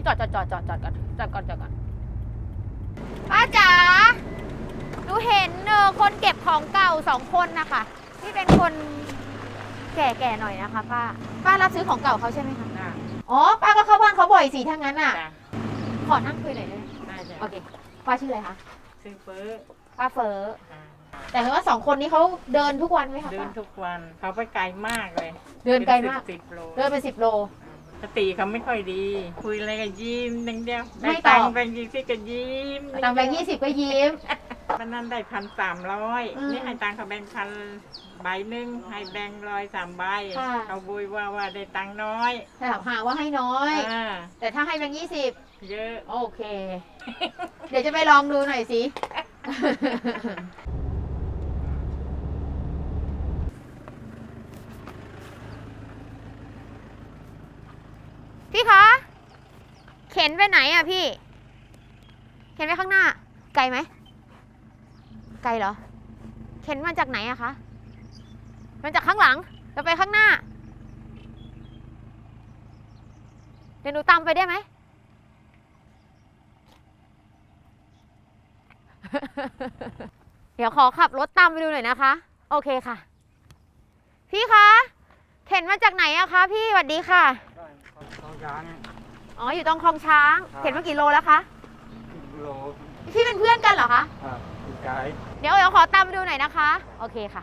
พี่ตรงนี้จอดจอดจอดจอดจอดก่อนจอดก่อนจอดก่อนป้าจ๋าหนูเห็นเออคนเก็บของเก่าสองคนนะคะที่เป็นคนแก่ๆหน่อยนะคะป้าป้ารับซื้อของเก่าเขาใช่ไหมคะจ้ะอ๋อป้าก็เข้าบ้านเขาบ่อยสิถ้างั้นอะ จ้ะขอนั่งคุยหน่อยได้ไหมได้จ้ะโอเคป้าชื่ออะไรคะซื้อเฟ้อป้าเฟออ่าแต่เห็นว่าสองคนนี้เขาเดินทุกวันไหมคะเดินป้าทุกวันเขาไปไกลมากเลยเดินไกลมาก เป็นสิบสิบโลเดินเป็นสิบโล สติเขาไม่ค่อยดี คุยอะไรก็ยิ้มอย่างเดียวไม่ได้ตอบ ตังค์แบงค์ยี่สิบก็ยิ้มตังค์แบงค์ยี่สิบก็ยิ้ม วันนั้นได้พันสามร้อยอืมนี่ให้ตังค์เขาแบงค์พันใบหนึ่งให้แบงค์ร้อยสามใบค่ะ เขาบุยว่าว่าได้ตังค์น้อยแต่ถามหาว่าให้น้อย อ่าแต่ถ้าให้แบงค์ยี่สิบเยอะ โอเค เดี๋ยวจะไปลองดูหน่อยสิ พี่คะ เข็นไปไหนอะพี่ เข็นไปข้างหน้า ไกลไหม ไกลเหรอ เข็นมาจากไหนอะคะมาจากข้างหลังจะไปข้างหน้า เดี๋ยวหนูตามไปได้ไหม เดี๋ยวขอขับรถตามไปดูหน่อยนะคะ โอเคค่ะ พี่คะ เข็นมาจากไหนอะคะ พี่สวัสดีค่ะ เขาย้างอ๋อ อยู่ตรงคลองช้างครับเข็นมากี่โลแล้วคะโลพี่เป็นเพื่อนกันเหรอคะ ครับคุณไกด์เดี๋ยวเดี๋ยวขอตามไปดูหน่อยนะคะ โอเคค่ะ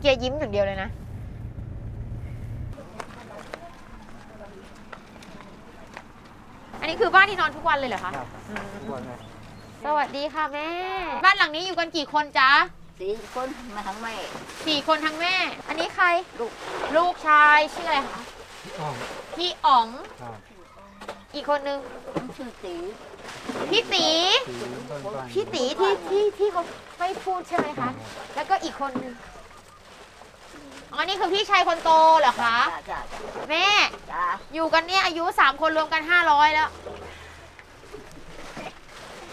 เกียร์ยิ้มอย่างเดียวเลยนะ อันนี้คือบ้านที่นอนทุกวันเลยเหรอคะ ครับทุกวันเลยสวัสดีค่ะแม่ บ้านหลังนี้อยู่กันกี่คนจ๊ะ สี่คนมาทั้งแม่สี่คนทั้งแม่ อันนี้ใคร ลูกลูกชายชื่ออะไรคะอ๋อพี่อ๋อง ครับอีกคนนึงชื่อตีพี่ตี สีต้นบ้านพี่ตีที่ที่ที่เขาไม่พูดใช่ไหมคะ แล้วก็อีกคนนึงอ๋อ นี่คือพี่ชายคนโตเหรอคะ จ้าจ้าจ้าแม่ จ้าอยู่กันเนี่ยอายุสามคนรวมกันห้าร้อยแล้ว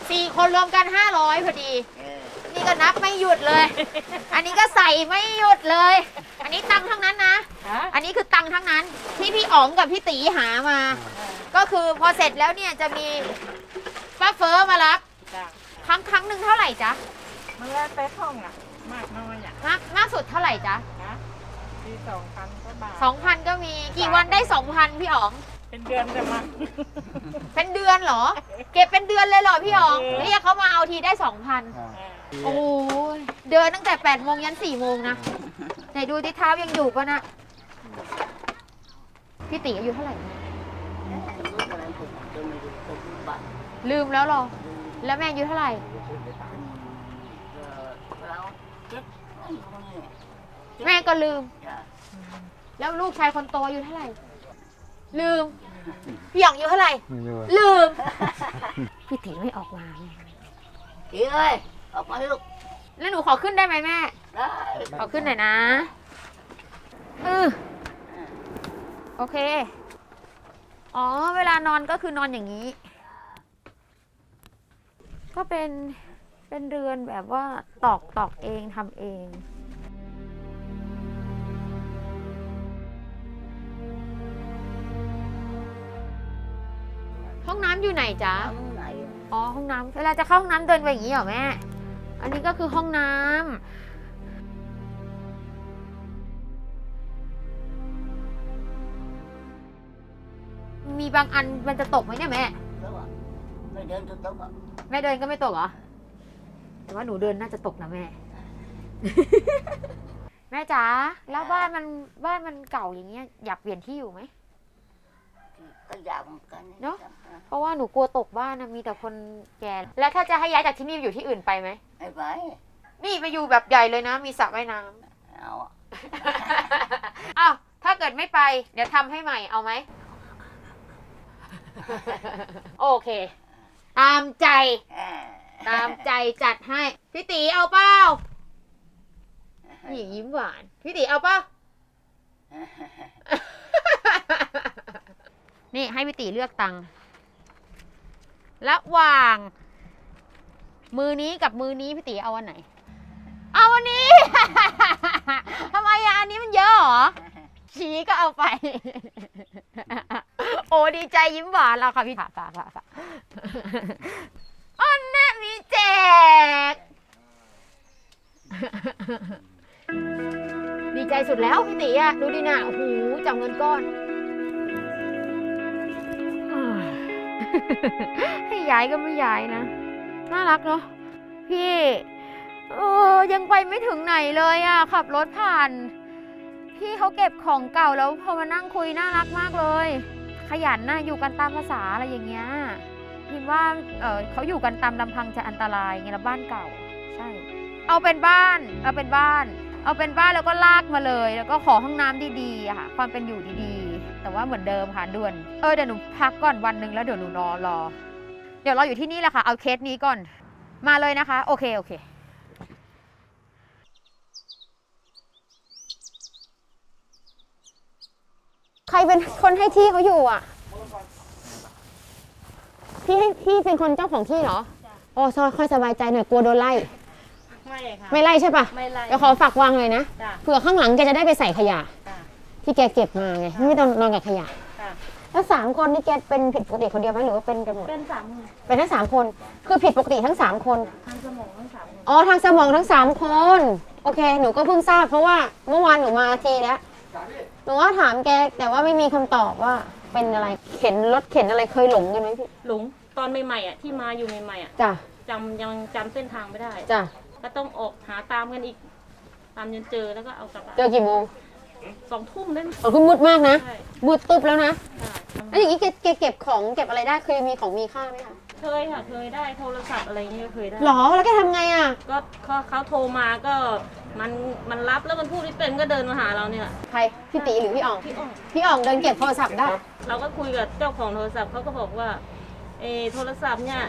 สี่คนรวมกันห้าร้อยพอดี เออนี่ ก็นับไม่หยุดเลย อันนี้ก็ใส่ไม่หยุดเลย อันนี้ตังค์ทั้งนั้นนะฮะอันนี้คือตังค์ทั้งนั้นที่พี่อ๋องกับพี่ตีหามา ก็คือพอเสร็จแล้วเนี่ยจะมีป้าเฟอมารับจ้ะครั้งครั้งหนึ่งเท่าไหร่จ๊ะมันแล้วแต่ห้องอะ มากน้อยอะมากมากสุดเท่าไหร่จ๊ะนะที่สองพันก็บาทสองพันก็มีกี่วันได้สองพันพี่อ๋องเป็นเดือนจะมาเป็นเดือนเหรอ เก็บเป็นเดือนเลยเหรอพี่อ๋องเออเรียกเขามาเอาทีได้สองพันอ่า โอ้ยเดินตั้งแต่8ปดโมงยัน4ี่โมงนะ ไหนดูที่เท้ายังอยู่ปะนะ พี่ตีอายุเท่าไหร่นะลูกอะไรผมจะไม่รู้ผมบัตรลืมแล้วเหรอ แล้วแม่อายุเท่าไหร่เออเราเจ็ดนั่นคนนี้แม่ก็ลืมจ้าแล้วลูกชายคนโตอายุเท่าไหร่ ลืม พี่หยองอายุเท่าไหร่ ไม่รู้ลืม พี่ตีไม่ออกมาแม่ตีเอ้ย ออกมาลูกแล้วหนูขอขึ้นได้ไหมแม่ ได้ขอขึ้นหน่อยนะเออโอเค อ๋อ เวลานอนก็คือนอนอย่างนี้ ก็เป็น เป็นเรือนแบบว่าตอกตอกเองทำเองห้องน้ำอยู่ไหนจ๊ะทำไหนอ๋อ ห้องน้ำเวลาจะเข้าห้องน้ำเดินไปอย่างนี้เหรอแม่ อันนี้ก็คือห้องน้ำมีบางอันมันจะตกไหมเนี่ยแม่แล้วอะไม่เดินตุ๊กตุ๊กอะแม่เดินก็ไม่ตกเหรอ แต่ว่าหนูเดินน่าจะตกนะแม่ แม่จ๋าแล้วบ้านมันบ้านมันเก่าอย่างเงี้ยอยากเปลี่ยนที่อยู่ไหม ก็อยากเหมือนกันเนอะ เพราะว่าหนูกลัวตกบ้านนะมีแต่คนแก่ แล้วถ้าจะให้ย้ายจากที่นี่ไปอยู่ที่อื่นไปไหม ไอ้ไปนี่ไปอยู่แบบใหญ่เลยนะ มีสระว่ายน้ำ เอาอะอ้าว ถ้าเกิดไม่ไป เดี๋ยวทำให้ใหม่ เอาไหม โอเค ตามใจ เออตามใจจัดให้ พี่ตีเอาเป้านี่ยิ้มหวาน พี่ตีเอาเป้า นี่ให้พี่ตีเลือกตังค์ระหว่าง มือนี้กับมือนี้พี่ตีเอาอันไหน เอาอันนี้ ทำไมอะอันนี้มันเยอะเหรอ ชี้ก็เอาไป โอ้ดีใจยิ้มหวานแล้วค่ะพี่ฝากฝากฝากฝากอันน่ะมีแจก ดีใจสุดแล้วพี่ตีอะดูดิน่ะโอ้โหจับเงินก้อน ให้ย้ายก็ไม่ย้ายนะ น่ารักเนาะพี่เออยังไปไม่ถึงไหนเลยอะขับรถผ่าน พี่เขาเก็บของเก่าแล้วพอมานั่งคุยน่ารักมากเลย ขยันนะอยู่กันตามภาษาอะไรอย่างเงี้ยพิมว่าเออเขาอยู่กันตามลำพังจะอันตรายไงล้วบ้านเก่า ใช่ เอาเป็นบ้าน เอาเป็นบ้าน เอาเป็นบ้านแล้วก็ลากมาเลย แล้วก็ขอห้องน้ำดีๆอะค่ะ ความเป็นอยู่ดีๆ แต่ว่าเหมือนเดิมค่ะด่วน เออเดี๋ยวหนูพักก่อนวันหนึ่งแล้วเดี๋ยวหนูรอรอ เดี๋ยวรออยู่ที่นี่แหละค่ะ เอาเคสนี้ก่อน มาเลยนะคะ โอเคโอเคใครเป็นคนให้ที่เขาอยู่อะ พี่ให้พี่เป็นคนเจ้าของที่เหรอ โอ้ซอยค่อยสบายใจหน่อยกลัวโดนไล่ ไม่ค่ะ ไม่ไล่ใช่ปะไม่ไล่ เดี๋ยวขอฝากวางเลยนะ จ้ะ เผื่อข้างหลังแกจะได้ไปใส่ขยะจ้ะ ที่แกเก็บมาไงไม่ต้องนอนกับขยะค่ะ แล้วสามคนนี่แกเป็นผิดปกติคนเดียวไหมหรือว่าเป็นกันหมดเป็นสามมือเป็นทั้งสามคน คือผิดปกติทั้งสามคน ทางสมองทั้งสามมืออ๋อทางสมองทั้งสามคน โอเค หนูก็เพิ่งทราบเพราะว่าเมื่อวานหนูมาทีแล้วหนูว่าถามแกแต่ว่าไม่มีคำตอบว่าเป็นอะไรเข็นรถเข็นอะไรเคยหลงกันไหมพี่หลงตอนใหม่ๆอะที่มาอยู่ใหม่ๆอะจ้ะจำยังจำเส้นทางไม่ได้ จ้ะก็ต้องออกหาตามกันอีก ตามจนเจอแล้วก็เอากลับบ้านเจอกี่โมง สองทุ่มได้ไหมอ๋อคือมืดมากนะใช่มืดตุ๊บแล้วนะใช่แล้วอย่างนี้แกแกเก็บของเก็บอะไรได้เคยมีของมีค่าไหมคะเคยค่ะเคยได้โทรศัพท์อะไรเงี้ยก็เคยได้ หรอแล้วแกทำไงอะ ก็เขาเขาโทรมาก็มันมันรับแล้วมันพูดไม่เป็นก็เดินมาหาเราเนี่ยใครพี่ตีหรือพี่อ่องพี่อ่องพี่อ่องเดินเก็บโทรศัพท์ได้เราก็คุยกับเจ้าของโทรศัพท์เขาก็บอกว่าเออโทรศัพท์เนี่ย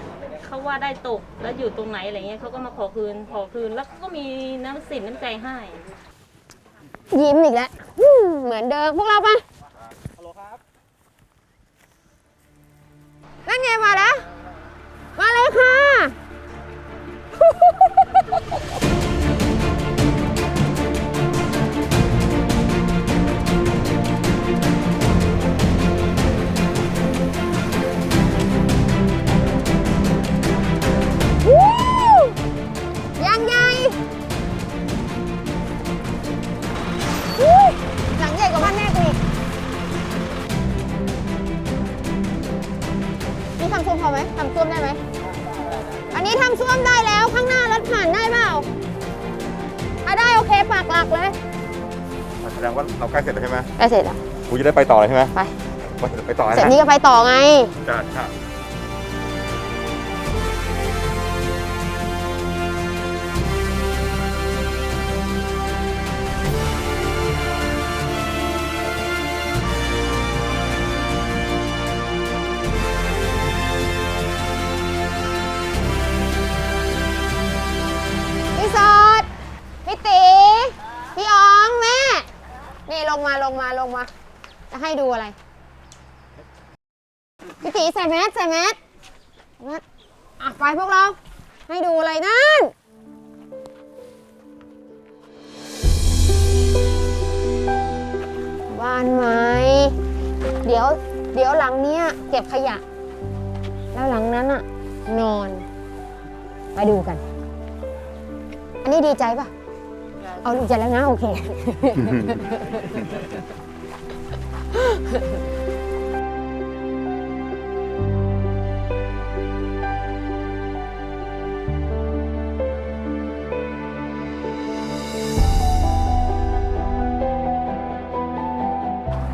เขาว่าได้ตกแล้วอยู่ตรงไหนอะไรเงี้ยเขาก็มาขอคืนขอคืนแล้วก็มีน้ำสินน้ำใจให้ ยิ้มอีกแล้วอืมเหมือนเดิมพวกเราปะฮัลโหลครับ นั่นไงมาแล้ว มาเลยค่ะ ส้วมได้ไหม อันนี้ทำส้วมได้แล้วข้างหน้ารถผ่านได้เปล่า ถ้าได้โอเคปากหลักเลยแสดงว่าเราใกล้เสร็จแล้วใช่ไหมได้เสร็จแล้วกูจะได้ไปต่อเลยใช่ไหมไป ไปต่อเสร็จนะนี้ก็ไปต่อไง จ้าจ้า ลงมาลงมาลงมา จะให้ดูอะไรพี่ตีใส่แมสใส่แมสแมสอะไปพวกเรา ให้ดูอะไรนั่นบ้านไม้เดี๋ยว เดี๋ยวหลังเนี้ยเก็บขยะ แล้วหลังนั้นอะนอน ไปดูกัน อันนี้ดีใจปะ เอาดีใจแล้วนะโอเค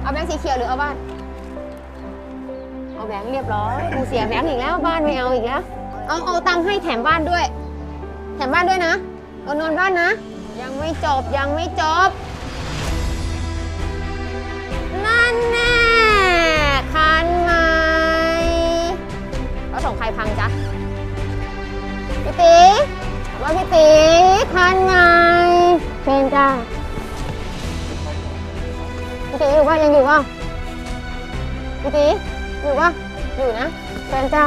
เอาแบงค์สีเขียวหรือเอาบ้าน เอาแบงค์เรียบร้อยกูเสียแบงค์อีกแล้วบ้านไม่เอาอีกแล้ว เอาเอาตังค์ให้แถมบ้านด้วย แถมบ้านด้วยนะเอานอนบ้านนะ ยังไม่จบยังไม่จบ นั่นแน่คันใหม่แล้วส่งใครพังจ๊ะพี่ตีว่าพี่ตีคันใหม่เชิญจ้าพี่ตีอยู่ป่ะยังอยู่ป่ะพี่ตีอยู่ป่ะอยู่นะเชิญจ้า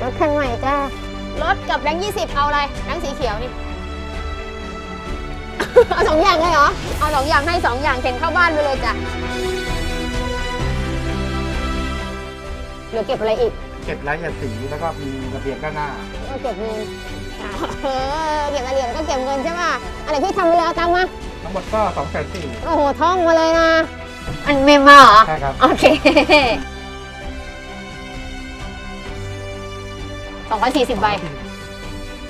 รถคันใหม่จ้ารถกับแบงค์ยี่สิบเอาอะไรแบงค์สีเขียวนี่ เอาสองอย่างเลยเหรอ เอาสองอย่างให้สองอย่างเข็นเข้าบ้านไปเลยจ้ะเหลือเก็บอะไรอีก เก็บรายละเอียดสีแล้วก็มีระเบียงด้านหน้า ก็เก็บเงินเออเก็บรายละเอียดแล้วก็เก็บเงินใช่ป่ะอะไรพี่ทำไปเลยเอาตังค์มา ทั้งหมดก็สองแสนสี่โอ้โหท่องมาเลยนะ อันเมมมาเหรอ ใช่ครับ โอเคสองร้อยสี่สิบใบ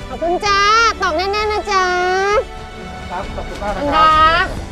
ขอบคุณจ้าตอกแน่ๆนะจ๊ะ ครับ ขอบคุณมากนะครับรับ